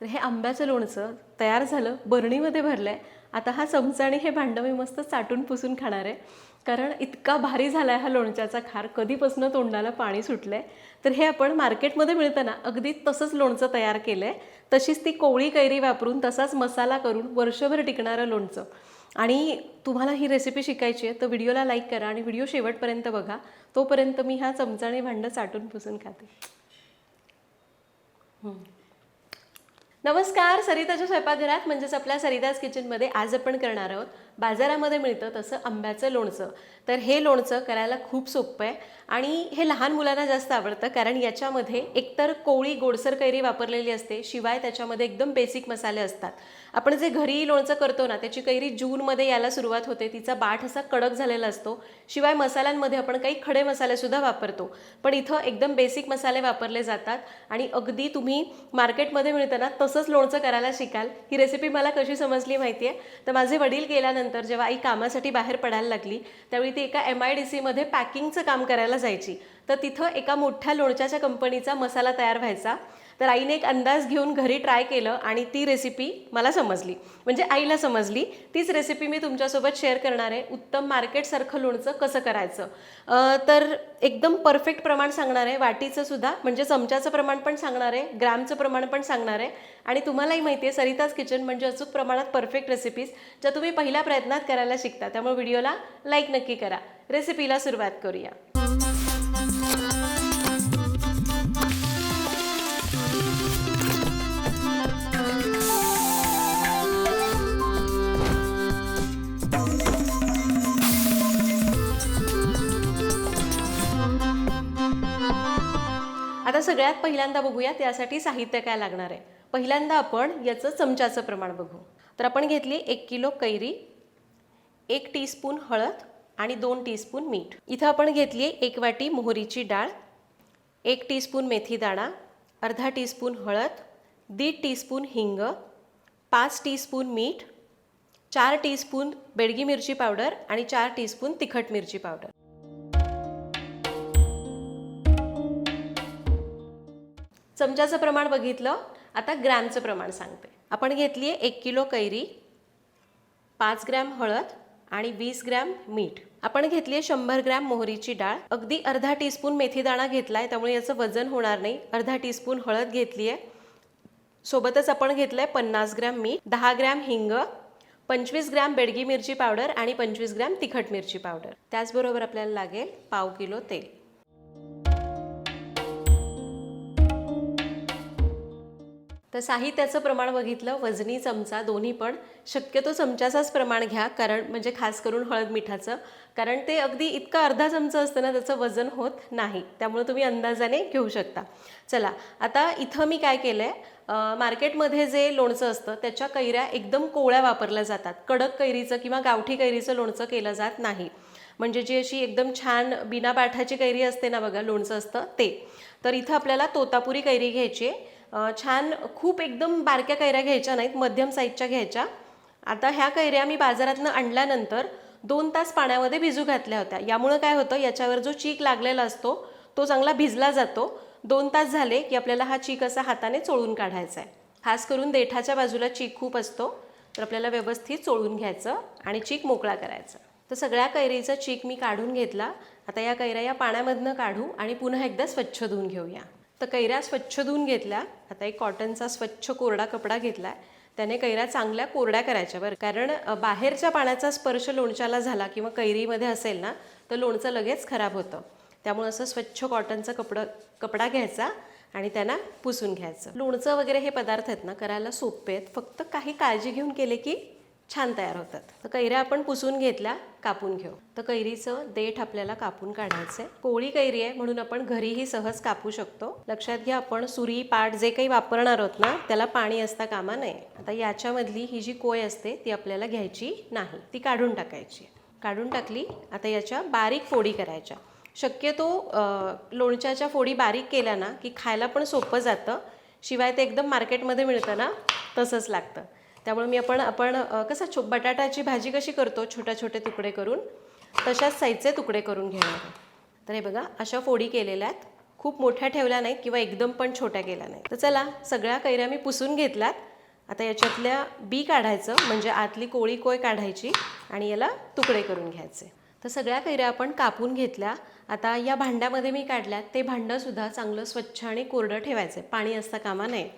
तर हे आंब्याचं लोणचं तयार झालं बरणीमध्ये भरलं आहे आता हा चमचा आणि हे भांडं मी मस्त चाटून पुसून खाणार आहे. कारण इतका भारी झाला आहे हा लोणच्याचा खार कधीपासून तोंडाला पाणी सुटलं आहे तर हे आपण मार्केटमध्ये मिळतं ना अगदी तसंच लोणचं तयार केलं आहे तशीच ती कोवळी कैरी वापरून तसाच मसाला करून वर्षभर टिकणारं लोणचं. आणि तुम्हाला ही रेसिपी शिकायची आहे तर व्हिडिओला लाईक करा आणि व्हिडिओ शेवटपर्यंत बघा. तोपर्यंत मी हा चमचा आणि भांडं चाटून पुसून खाते. नमस्कार सरिताच्या स्वयंपाकघरात म्हणजेच आपल्या सरिताज किचनमध्ये आज आपण करणार आहोत बाजारामध्ये मिळतं तसं आंब्याचं लोणचं. तर हे लोणचं करायला खूप सोपं आहे आणि हे लहान मुलांना जास्त आवडतं कारण याच्यामध्ये एकतर कोवळी गोडसर कैरी वापरलेली असते शिवाय त्याच्यामध्ये एकदम बेसिक मसाले असतात. आपण जे घरी लोणचं करतो ना त्याची कैरी जूनमध्ये यायला सुरुवात होते तिचा बाठ असा कडक झालेला असतो शिवाय मसाल्यांमध्ये आपण काही खडे मसालेसुद्धा वापरतो. पण इथं एकदम बेसिक मसाले वापरले जातात आणि अगदी तुम्ही मार्केटमध्ये मिळताना तसंच लोणचं करायला शिकाल. ही रेसिपी मला कशी समजली माहिती आहे तर माझे वडील गेल्यानंतर जेव्हा आई कामासाठी बाहेर पडायला लागली त्यावेळी ती एका एम आय डी सीमध्ये पॅकिंगचं काम करायला जायची. तर तिथं एका मोठ्या लोणच्याच्या कंपनीचा मसाला तयार व्हायचा. तर आईने एक अंदाज घेऊन घरी ट्राय केलं आणि ती रेसिपी मला समजली. म्हणजे आईला समजली तीच रेसिपी मी तुमच्यासोबत शेअर करणार आहे. उत्तम मार्केटसारखं लोणचं कसं करायचं? तर एकदम परफेक्ट प्रमाण सांगणार आहे. वाटीचं सुद्धा म्हणजे चमच्याचं प्रमाण पण सांगणार आहे ग्रॅमचं प्रमाण पण सांगणार आहे. आणि तुम्हालाही माहिती आहे सरिताज किचन म्हणजे अचूक प्रमाणात परफेक्ट रेसिपीज ज्या तुम्ही पहिल्या प्रयत्नात करायला शिकता. त्यामुळे व्हिडिओला लाईक नक्की करा. रेसिपीला सुरुवात करूया. आता सगळ्यात पहिल्यांदा बघूया त्यासाठी साहित्य काय लागणार आहे. पहिल्यांदा आपण याचं चमच्याचं प्रमाण बघू. तर आपण घेतली एक किलो कैरी एक टीस्पून हळद आणि दोन टीस्पून मीठ. इथं आपण घेतली एक वाटी मोहरीची डाळ एक टीस्पून मेथी दाणा अर्धा टीस्पून हळद दीड टीस्पून हिंग पाच टीस्पून मीठ चार टीस्पून बेडगी मिरची पावडर आणि चार टीस्पून तिखट मिरची पावडर. चमच्याचं प्रमाण बघितलं आता ग्रॅमचं प्रमाण सांगते. आपण घेतली आहे एक किलो कैरी पाच ग्रॅम हळद आणि वीस ग्रॅम मीठ. आपण घेतली आहे शंभर ग्रॅम मोहरीची डाळ. अगदी अर्धा टीस्पून मेथीदाणा घेतला आहे त्यामुळे याचं वजन होणार नाही. अर्धा टीस्पून हळद घेतली आहे सोबतच आपण घेतलं आहे पन्नास ग्रॅम मीठ दहा ग्रॅम हिंग पंचवीस ग्रॅम बेडगी मिरची पावडर आणि पंचवीस ग्रॅम तिखट मिरची पावडर. त्याचबरोबर आपल्याला लागेल पाव किलो तेल. तर साहित्याचं प्रमाण बघितलं वजनी चमचा दोन्ही पण. शक्यतो चमच्याचाच प्रमाण घ्या कारण म्हणजे खास करून हळद मिठाचं. कारण ते अगदी इतकं अर्धा चमचा असतं ना त्याचं वजन होत नाही. त्यामुळे तुम्ही अंदाजाने घेऊ शकता. चला आता इथं मी काय केलं आहे मार्केटमध्ये जे लोणचं असतं त्याच्या कैऱ्या एकदम कोवळ्या वापरल्या जातात. कडक कैरीचं किंवा गावठी कैरीचं लोणचं केलं जात नाही. म्हणजे जी अशी एकदम छान बिना पाठाची कैरी असते ना बघा लोणचं असतं ते. तर इथं आपल्याला तोतापुरी कैरी घ्यायची आहे. छान खूप एकदम बारक्या कैऱ्या घ्यायच्या नाहीत मध्यम साईजच्या घ्यायच्या. आता ह्या कैऱ्या मी बाजारातनं आणल्यानंतर दोन तास पाण्यामध्ये भिजू घातल्या होत्या. यामुळं काय होतं याच्यावर जो चीक लागलेला असतो तो चांगला भिजला जातो. दोन तास झाले की आपल्याला हा चीक असा हाताने चोळून काढायचा आहे खास करून देठाच्या बाजूला चीक खूप असतो तर आपल्याला व्यवस्थित चोळून घ्यायचं आणि चीक मोकळा करायचा. तर सगळ्या कैरीचा चीक मी काढून घेतला. आता या कैऱ्या या पाण्यामधनं काढू आणि पुन्हा एकदा स्वच्छ धुवून घेऊया. तर कैऱ्या स्वच्छ धुवून घेतल्या. आता एक कॉटनचा स्वच्छ कोरडा कपडा घेतला त्याने कैऱ्या चांगल्या कोरड्या करायच्या बरं. कारण बाहेरच्या पाण्याचा स्पर्श लोणच्याला झाला किंवा कैरीमध्ये असेल ना तर लोणचं लगेच खराब होतं. त्यामुळे असं स्वच्छ कॉटनचा कपडा कपडा घ्यायचा आणि त्यांना पुसून घ्यायचं. लोणचं वगैरे हे पदार्थ आहेत ना करायला सोपे आहेत. फक्त काही काळजी घेऊन केले की छान तयार होतात. तर कैऱ्या आपण पुसून घेतल्या कापून घेऊ. तर कैरीचं देठ आपल्याला कापून काढायचं आहे कोळी कैरी आहे म्हणून आपण घरीही सहज कापू शकतो. लक्षात घ्या आपण सुरी पाट जे काही वापरणार आहोत ना त्याला पाणी असता कामा नये. आता याच्यामधली ही जी कोय असते ती आपल्याला घ्यायची नाही. ती काढून टाकायची. काढून टाकली आता याच्या बारीक फोडी करायच्या. शक्यतो लोणच्याच्या फोडी बारीक केल्या ना की खायला पण सोपं जातं. शिवाय ते एकदम मार्केटमध्ये मिळतं ना तसंच लागतं. त्यामुळे मी आपण आपण कसं छो बटाट्याची भाजी कशी करतो छोट्या छोटे तुकडे करून तशाच साईजचे तुकडे करून घेणार तर हे बघा अशा फोडी केलेल्या आहेत. खूप मोठ्या ठेवल्या नाहीत किंवा एकदम पण छोट्या केल्या नाहीत. तर चला सगळ्या कैऱ्या मी पुसून घेतल्यात. आता याच्यातल्या बी काढायचं म्हणजे आतली कोळी कोय काढायची आणि याला तुकडे करून घ्यायचे. तर सगळ्या कैऱ्या आपण कापून घेतल्या. आता या भांड्यामध्ये मी काढल्यात. ते भांडंसुद्धा चांगलं स्वच्छ आणि कोरडं ठेवायचं आहे पाणी असता कामा नये.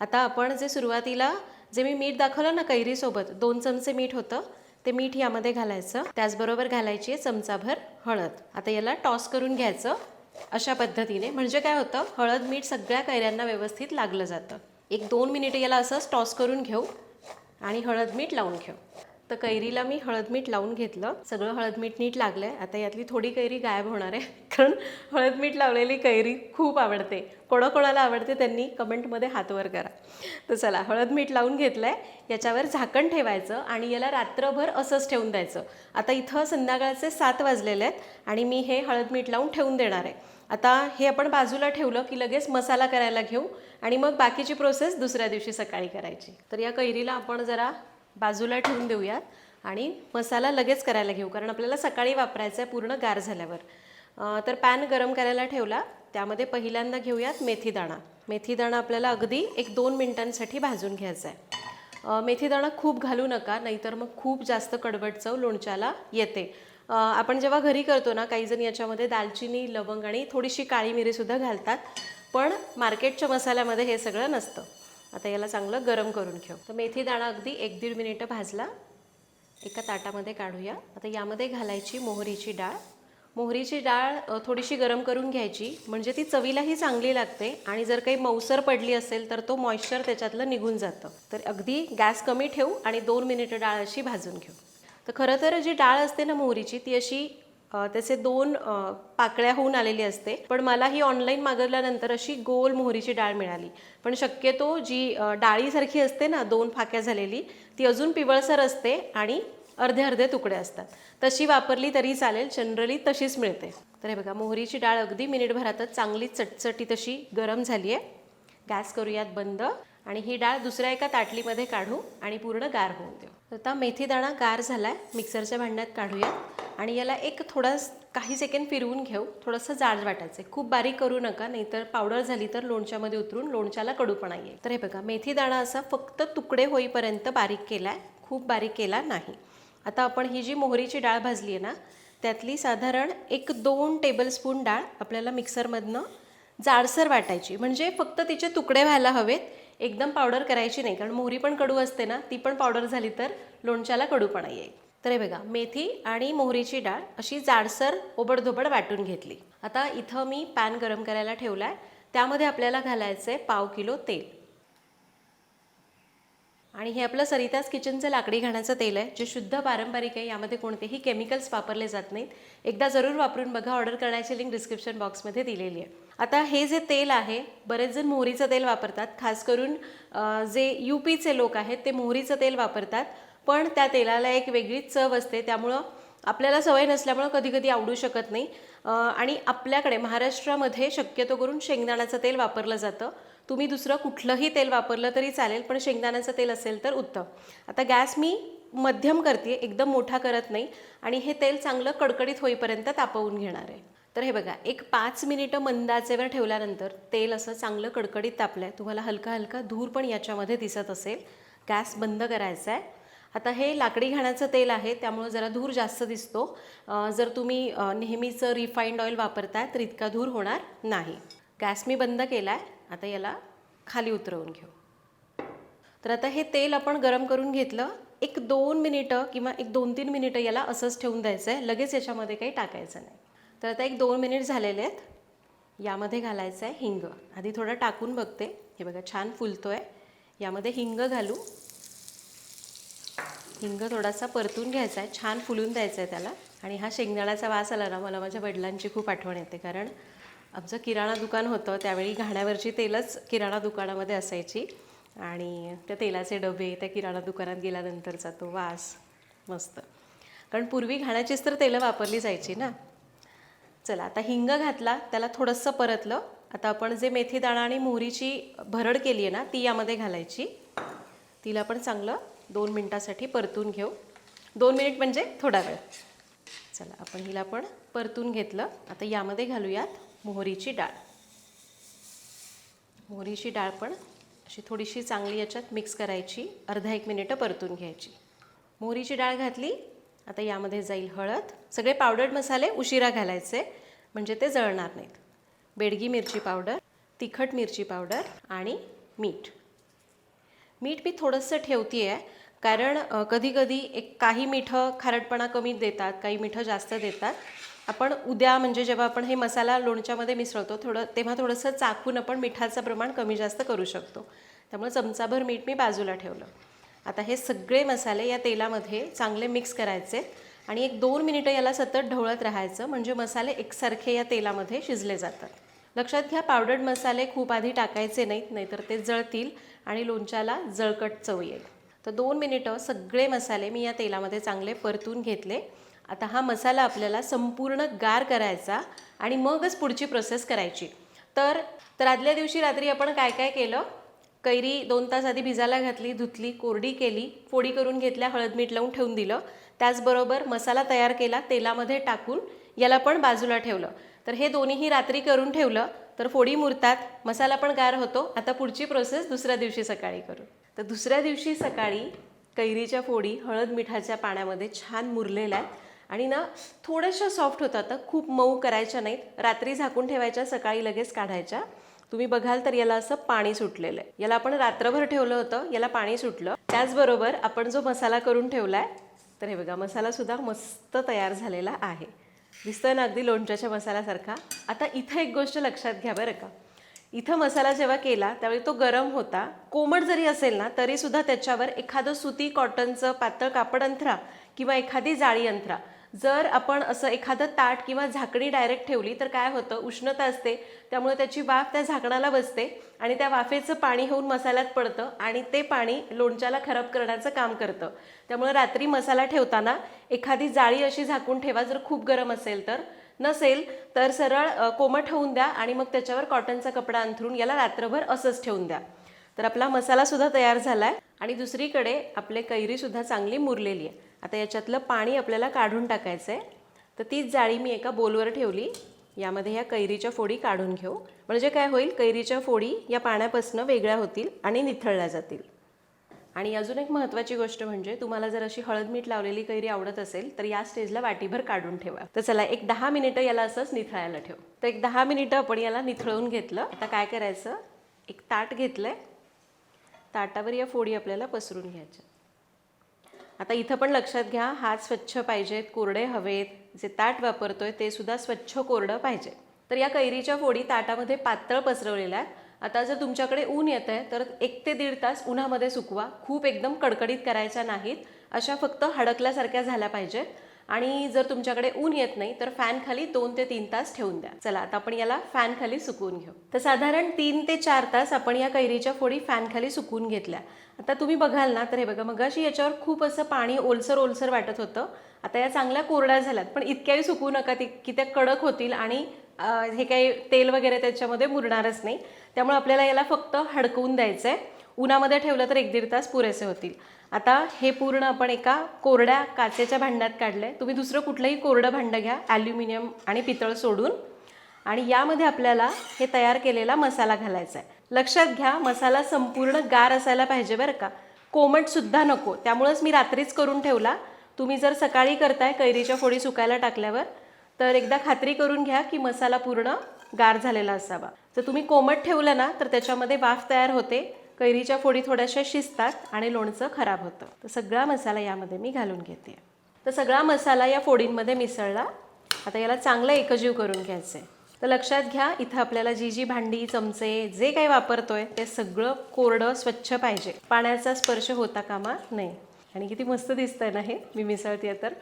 आता आपण जे सुरुवातीला जे मी मीठ दाखवलं ना कैरीसोबत दोन चमचे मीठ होतं. ते मीठ यामध्ये घालायचं. त्याचबरोबर घालायची आहे चमचाभर हळद. आता याला टॉस करून घ्यायचं अशा पद्धतीने. म्हणजे काय होतं? हळद मीठ सगळ्या कैऱ्यांना व्यवस्थित लागलं जातं. एक दोन मिनिटं याला असंच टॉस करून घेऊ आणि हळद मीठ लावून घेऊ. तर कैरीला मी हळद मीठ लावून घेतलं. सगळं हळद मीठ नीट लागलं आहे आता यातली थोडी कैरी गायब होणार आहे. कारण हळद मीठ लावलेली कैरी खूप आवडते. कोणाकोणाला आवडते त्यांनी कमेंटमध्ये हातवर करा. तर चला हळद मीठ लावून घेतलं आहे याच्यावर झाकण ठेवायचं आणि याला रात्रभर असंच ठेवून द्यायचं. आता इथं संध्याकाळचे सात वाजलेले आहेत आणि मी हे हळद मीठ लावून ठेवून देणार आहे. आता हे आपण बाजूला ठेवलं की लगेच मसाला करायला घेऊ आणि मग बाकीची प्रोसेस दुसऱ्या दिवशी सकाळी करायची. तर या कैरीला आपण जरा बाजूला ठेवून देऊयात आणि मसाला लगेच करायला घेऊ कारण आपल्याला सकाळी वापरायचा आहे पूर्ण गार झाल्यावर. तर पॅन गरम करायला ठेवला त्यामध्ये पहिल्यांदा घेऊयात मेथीदाणा मेथीदाणा आपल्याला अगदी एक दोन मिनिटांसाठी भाजून घ्यायचा आहे. मेथीदाणा खूप घालू नका नाहीतर मग खूप जास्त कडवट चव लोणच्याला येते. आपण जेव्हा घरी करतो ना काही जण याच्यामध्ये दालचिनी लवंग आणि थोडीशी काळी मिरीसुद्धा घालतात पण मार्केटच्या मसाल्यामध्ये हे सगळं नसतं. आता याला चांगलं गरम करून घेऊ. तर मेथी दाणा अगदी एक दीड मिनिटं भाजला. एका ताटामध्ये काढूया. आता यामध्ये घालायची मोहरीची डाळ. मोहरीची डाळ थोडीशी गरम करून घ्यायची. म्हणजे ती चवीलाही चांगली लागते आणि जर काही मऊसर पडली असेल तर तो मॉइश्चर त्याच्यातलं निघून जातं. तर अगदी गॅस कमी ठेवू आणि दोन मिनिटं डाळ अशी भाजून घेऊ. तर खरं तर जी डाळ असते ना मोहरीची ती अशी त्याचे दोन पाकळ्या होऊन आलेली असते. पण मला ही ऑनलाईन मागवल्यानंतर अशी गोल मोहरीची डाळ मिळाली. पण शक्यतो जी डाळीसारखी असते ना दोन फाक्या झालेली ती अजून पिवळसर असते आणि अर्धे अर्धे तुकडे असतात. तशी वापरली तरी चालेल जनरली तशीच मिळते. तर हे बघा मोहरीची डाळ अगदी मिनिटभरातच चांगली चटचटी तशी गरम झाली आहे गॅस करूयात बंद. आणि ही डाळ दुसऱ्या एका ताटलीमध्ये काढू आणि पूर्ण गार होऊन देऊ. आता मेथीदाणा गार झाला आहे मिक्सरच्या भांड्यात काढूयात आणि याला एक थोडा काही सेकंड फिरवून घेऊ. थोडंसं जाड वाटायचं आहे खूप बारीक करू नका नाहीतर पावडर झाली तर लोणच्यामध्ये उतरून लोणच्याला कडूपणा येईल. तर हे बघा मेथीदाणा असा फक्त तुकडे होईपर्यंत बारीक केला आहे खूप बारीक केला नाही. आता आपण ही जी मोहरीची डाळ भाजली आहे ना त्यातली साधारण एक दोन टेबलस्पून डाळ आपल्याला मिक्सरमधनं जाडसर वाटायची. म्हणजे फक्त तिचे तुकडे व्हायला हवेत. एकदम पावडर करायची नाही कारण मोहरी पण कडू असते ना ती पण पावडर झाली तर लोणच्याला कडूपणा येईल. तर हे बघा मेथी आणि मोहरीची डाळ अशी जाडसर ओबडधोबड वाटून घेतली. आता इथं मी पॅन गरम करायला ठेवला आहे त्यामध्ये आपल्याला घालायचं आहे पाव किलो तेल. आणि हे आपलं सरिताज किचनचं लाकडी घाण्याचं तेल आहे जे शुद्ध पारंपरिक आहे यामध्ये कोणतेही केमिकल्स वापरले जात नाहीत. एकदा जरूर वापरून बघा ऑर्डर करण्याची लिंक डिस्क्रिप्शन बॉक्समध्ये दिलेली आहे. आता हे जे तेल आहे बरेच जण मोहरीचं तेल वापरतात खास करून जे यू पीचे लोक आहेत ते मोहरीचं तेल वापरतात. पण त्या तेलाला एक वेगळीच चव असते त्यामुळं आपल्याला सवय नसल्यामुळं कधी कधी आवडू शकत नाही. आणि आपल्याकडे महाराष्ट्रामध्ये शक्यतो करून शेंगदाण्याचं तेल वापरलं जातं. तुम्ही दुसरं कुठलंही तेल वापरलं तरी चालेल पण शेंगदाण्याचं तेल असेल तर उत्तम. आता गॅस मी मध्यम करते एकदम मोठा करत नाही. आणि हे तेल चांगलं कडकडीत होईपर्यंत तापवून घेणार आहे. तर हे बघा एक पाच मिनिटं मंदाचेवर ठेवल्यानंतर तेल असं चांगलं कडकडीत तापलं आहे तुम्हाला हलका हलका धूर पण याच्यामध्ये दिसत असेल. गॅस बंद करायचा आहे आता हे लाकडी घाण्याचं तेल आहे त्यामुळं जरा धूर जास्त दिसतो. जर तुम्ही नेहमीचं रिफाईंड ऑइल वापरताय तर इतका धूर होणार नाही. गॅस मी बंद केला आहे आता याला खाली उतरवून घेऊ. तर आता हे तेल आपण गरम करून घेतलं. एक दोन मिनिटं किंवा एक दोन तीन मिनिटं याला असंच ठेवून द्यायचं आहे लगेच याच्यामध्ये काही टाकायचं नाही. तर आता एक दोन मिनिट झालेले आहेत. यामध्ये घालायचं आहे हिंग. आधी थोडं टाकून बघते. हे बघा छान फुलतो आहे यामध्ये हिंग घालू. हिंग थोडासा परतून घ्यायचा आहे छान फुलून द्यायचा आहे त्याला. आणि हा शेंगदाण्याचा वास आला ना मला माझ्या वडिलांची खूप आठवण येते. कारण आमचं किराणा दुकान होतं त्यावेळी घाण्यावरची तेलच किराणा दुकानामध्ये असायची. आणि त्या तेलाचे डबे त्या किराणा दुकानात गेल्यानंतरचा तो वास मस्त. कारण पूर्वी घाण्याचीच तर तेलं वापरली जायची ना. चला आता हिंग घातला त्याला थोडंसं परतलं. आता आपण जे मेथी दाणा आणि मोहरीची भरड केली आहे ना ती यामध्ये घालायची. तिला पण चांगलं दोन मिनटासाठी परतून घेऊ. दोन मिनिट म्हणजे थोडा वेळ. चला आपण हिला पण परतून घेतलं. आता यामध्ये घालूयात मोहरीची डाळ. मोहरीची डाळ पण अशी थोडीशी चांगली याच्यात मिक्स करायची. अर्धा एक मिनिटं परतून घ्यायची. मोहरीची डाळ घातली आता यामध्ये जाईल हळद. सगळे पावडर्ड मसाले उशिरा घालायचे म्हणजे ते जळणार नाहीत. बेडगी मिरची पावडर तिखट मिरची पावडर आणि मीठ. मीठ मी थोडंसं ठेवते आहे कारण कधीकधी एक काही मिठं खारटपणा कमी देतात काही मिठं जास्त देतात. आपण उद्या म्हणजे जेव्हा आपण हे मसाला लोणच्यामध्ये मिसळतो थोडं तेव्हा थोडंसं चाकून आपण मिठाचं प्रमाण कमी जास्त करू शकतो. त्यामुळे चमचाभर मीठ मी बाजूला ठेवलं. आता हे सगळे मसाले या तेलामध्ये चांगले मिक्स करायचे आणि एक दोन मिनिटं याला सतत ढवळत राहायचं म्हणजे मसाले एकसारखे या तेलामध्ये शिजले जातात. लक्षात घ्या पावडर्ड मसाले खूप आधी टाकायचे नाहीत नाहीतर ते जळतील आणि लोणच्याला जळकट चव येईल. तर दोन मिनिटं सगळे मसाले मी या तेलामध्ये चांगले परतून घेतले. आता हा मसाला आपल्याला संपूर्ण गार करायचा आणि मगच पुढची प्रोसेस करायची. तर तर आदल्या दिवशी रात्री आपण काय काय केलं? कैरी दोन तास आधी भिजायला घातली धुतली कोरडी केली फोडी करून घेतल्या हळद मीठ लावून ठेवून दिलं. त्याचबरोबर मसाला तयार केला तेलामध्ये टाकून याला पण बाजूला ठेवलं. तर हे दोन्हीही रात्री करून ठेवलं तर फोडी मुरतात मसाला पण गार होतो. आता पुढची प्रोसेस दुसऱ्या दिवशी सकाळी करू. तर दुसऱ्या दिवशी सकाळी कैरीच्या फोडी हळद मिठाच्या पाण्यामध्ये छान मुरलेल्या आहेत. आणि ना थोड्याशा सॉफ्ट होतात. तर खूप मऊ करायच्या नाहीत. रात्री झाकून ठेवायच्या सकाळी लगेच काढायच्या. तुम्ही बघाल तर याला असं पाणी सुटलेलं आहे. याला आपण रात्रभर ठेवलं होतं याला पाणी सुटलं. त्याचबरोबर आपण जो मसाला करून ठेवला आहे तर हे बघा मसालासुद्धा मस्त तयार झालेला आहे. दिसतोय ना अगदी लोणच्याच्या मसाल्यासारखा. आता इथं एक गोष्ट लक्षात घ्या बरं का. इथं मसाला जेव्हा केला त्यावेळी तो गरम होता. कोमट जरी असेल ना तरी सुद्धा त्याच्यावर एखादं सुती कॉटनचं पातळ कापड अंथरा किंवा एखादी जाळी अंथरा जर आपण असं एखादं ताट किंवा झाकणी डायरेक्ट ठेवली तर काय होतं? उष्णता असते. त्यामुळे त्याची वाफ त्या झाकणाला बसते आणि त्या वाफेचं पाणी होऊन मसाल्यात पडतं आणि ते पाणी लोणच्याला खराब करण्याचं काम करतं. त्यामुळे रात्री मसाला ठेवताना एखादी जाळी अशी झाकून ठेवा जर खूप गरम असेल तर. नसेल तर सरळ कोमट होऊन द्या आणि मग त्याच्यावर कॉटनचा कपडा अंथरून याला रात्रभर असंच ठेवून द्या. तर आपला मसालासुद्धा तयार झाला आहे आणि दुसरीकडे आपले कैरीसुद्धा चांगली मुरलेली आहे. आता याच्यातलं पाणी आपल्याला काढून टाकायचं आहे तर तीच जाळी मी एका बोलवर ठेवली. यामध्ये ह्या कैरीच्या फोडी काढून घेऊ. म्हणजे काय होईल? कैरीच्या फोडी या पाण्यापासून वेगळ्या होतील आणि निथळल्या जातील. आणि अजून एक महत्त्वाची गोष्ट म्हणजे तुम्हाला जर अशी हळद मीठ लावलेली कैरी आवडत असेल तर या स्टेजला वाटीभर काढून ठेवा. तर चला एक दहा मिनिटं याला असंच निथळायला ठेव. तर एक दहा मिनिटं आपण याला निथळून घेतलं. आता काय करायचं? एक ताट घेतलं आहे ताटावर या फोडी आपल्याला पसरून घ्यायच्या. आता इथं पण लक्षात घ्या हात स्वच्छ पाहिजेत कोरडे हवेत जे ताट वापरतोय ते सुद्धा स्वच्छ कोरडं पाहिजे. तर या कैरीच्या फोडी ताटामध्ये पातळ पसरवलेल्या आहेत. आता जर तुमच्याकडे ऊन येत आहे तर एक ते दीड तास उन्हामध्ये सुकवा. खूप एकदम कडकडीत करायच्या नाहीत. अशा फक्त हडकल्यासारख्या झाल्या पाहिजेत. आणि जर तुमच्याकडे ऊन येत नाही तर फॅन खाली दोन ते तीन तास ठेवून द्या. चला आता आपण याला फॅन खाली सुकवून घेऊ. तर साधारण तीन ते चार तास आपण या कैरीच्या फोडी फॅन खाली सुकवून घेतल्या. आता तुम्ही बघाल ना तर हे बघा मगाशी याच्यावर खूप असं पाणी ओलसर ओलसर वाटत होतं. आता या चांगल्या कोरड्या झाल्यात पण इतक्याही सुकवू नका ती की त्या कडक होतील आणि हे काही तेल वगैरे त्याच्यामध्ये मुरणारच नाही. त्यामुळे आपल्याला याला फक्त हडकवून द्यायचं आहे उन्हामध्ये ठेवलं तर एक दीड तास पुरेसे होतील. आता हे पूर्ण आपण एका कोरड्या काचेच्या भांड्यात काढलं आहे तुम्ही दुसरं कुठलंही कोरडं भांडं घ्या ॲल्युमिनियम आणि पितळ सोडून. आणि यामध्ये आपल्याला हे तयार केलेला मसाला घालायचा आहे लक्षात घ्या मसाला संपूर्ण गार असायला पाहिजे बरं का. कोमटसुद्धा नको. त्यामुळंच मी रात्रीच करून ठेवला. तुम्ही जर सकाळी करताय कैरीच्या फोडी सुकायला टाकल्यावर तर एकदा खात्री करून घ्या की मसाला पूर्ण गार झालेला असावा. जर तुम्ही कोमट ठेवलं ना तर त्याच्यामध्ये वाफ तयार होते. कैरीच्या फोडी थोड्याशा शिजतात आणि लोणचं खराब होतं. तर सगळा मसाला यामध्ये मी घालून घेते. तर सगळा मसाला या फोडींमध्ये मिसळला. आता याला चांगलं एकजीव करून घ्यायचं आहे तर लक्षात घ्या इथं आपल्याला जी जी भांडी चमचे जे काही वापरतोय ते सगळं कोरडं स्वच्छ पाहिजे. पाण्याचा स्पर्श होता कामा नाही आणि किती मस्त दिसतंय ना हे? मी मिसळते तर.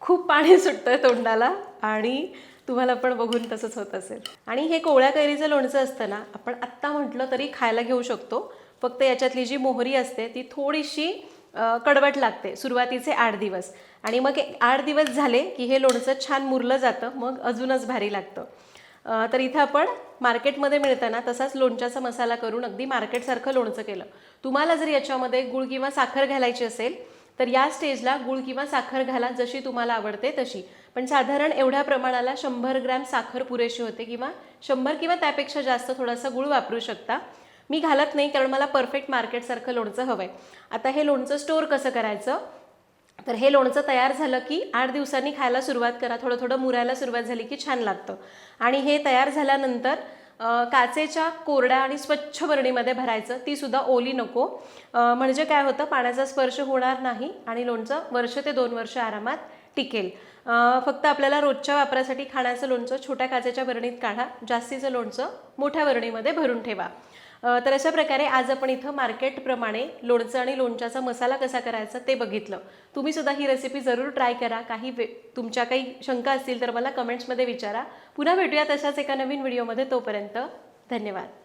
खूप पाणी सुटतंय तोंडाला आणि तुम्हाला पण बघून तसंच होत असेल. आणि हे कोवळ्या कैरीचं लोणचं असतं ना आपण आत्ता म्हटलं तरी खायला घेऊ शकतो. फक्त याच्यातली जी मोहरी असते ती थोडीशी कडवट लागते. सुरुवातीचे आठ दिवस. आणि मग आठ दिवस झाले की हे लोणचं छान मुरलं जातं मग अजूनच भारी लागतं. तर इथं आपण मार्केटमध्ये मिळताना तसाच लोणच्याचा मसाला करून अगदी मार्केटसारखं लोणचं केलं. तुम्हाला जर याच्यामध्ये गुळ किंवा साखर घालायची असेल तर या स्टेजला गुळ किंवा साखर घाला जशी तुम्हाला आवडते तशी. पण साधारण एवढ्या प्रमाणाला शंभर ग्रॅम साखर पुरेशी होते किंवा शंभर किंवा त्यापेक्षा जास्त थोडासा गुळ वापरू शकता. मी घालत नाही कारण मला परफेक्ट मार्केटसारखं लोणचं हवं आहे आता हे लोणचं स्टोअर कसं करायचं? तर हे लोणचं तयार झालं की आठ दिवसांनी खायला सुरुवात करा. थोडं थोडं मुरायला सुरुवात झाली की छान लागतं. आणि हे तयार झाल्यानंतर काचेच्या कोरड्या आणि स्वच्छ बरणीमध्ये भरायचं. ती सुद्धा ओली नको. म्हणजे काय होतं? पाण्याचा स्पर्श होणार नाही आणि लोणचं वर्ष ते दोन वर्ष आरामात टिकेल. फक्त आपल्याला रोजच्या वापरासाठी खाण्याचं लोणचं छोट्या काचेच्या बरणीत काढा. जास्तीचं लोणचं मोठ्या बरणीमध्ये भरून ठेवा. तर अशा प्रकारे आज आपण इथं मार्केटप्रमाणे लोणचं आणि लोणच्याचा मसाला कसा करायचा ते बघितलं. तुम्ही सुद्धा ही रेसिपी जरूर ट्राय करा. काही वे तुमच्या काही शंका असतील तर मला कमेंट्समध्ये विचारा. पुन्हा भेटूया तशाच एका नवीन व्हिडिओमध्ये तोपर्यंत धन्यवाद.